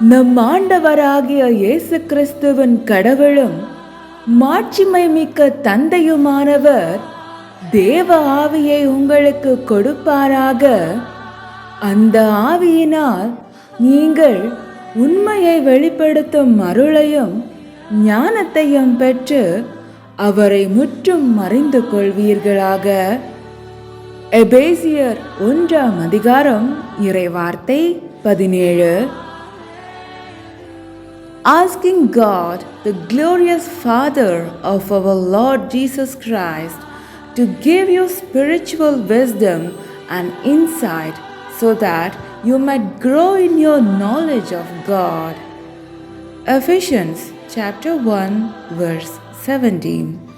நம் ஆண்டவராகிய இயேசு கிறிஸ்துவின் கடவுளும் மாட்சிமை மிக்க தந்தையுமானவர் தேவ ஆவியை உங்களுக்கு கொடுப்பாராக. அந்த ஆவியினால் நீங்கள் உண்மையை வெளிப்படுத்தும் அருளையும் ஞானத்தையும் பெற்று அவரை முற்றும் மறைந்து கொள்வீர்களாக. எபேசியர் ஒன்றாம் அதிகாரம் இறைவார்த்தை பதினேழு. Asking God, the glorious Father of our Lord Jesus Christ, to give you spiritual wisdom and insight so that you might grow in your knowledge of God. Ephesians chapter 1 verse 17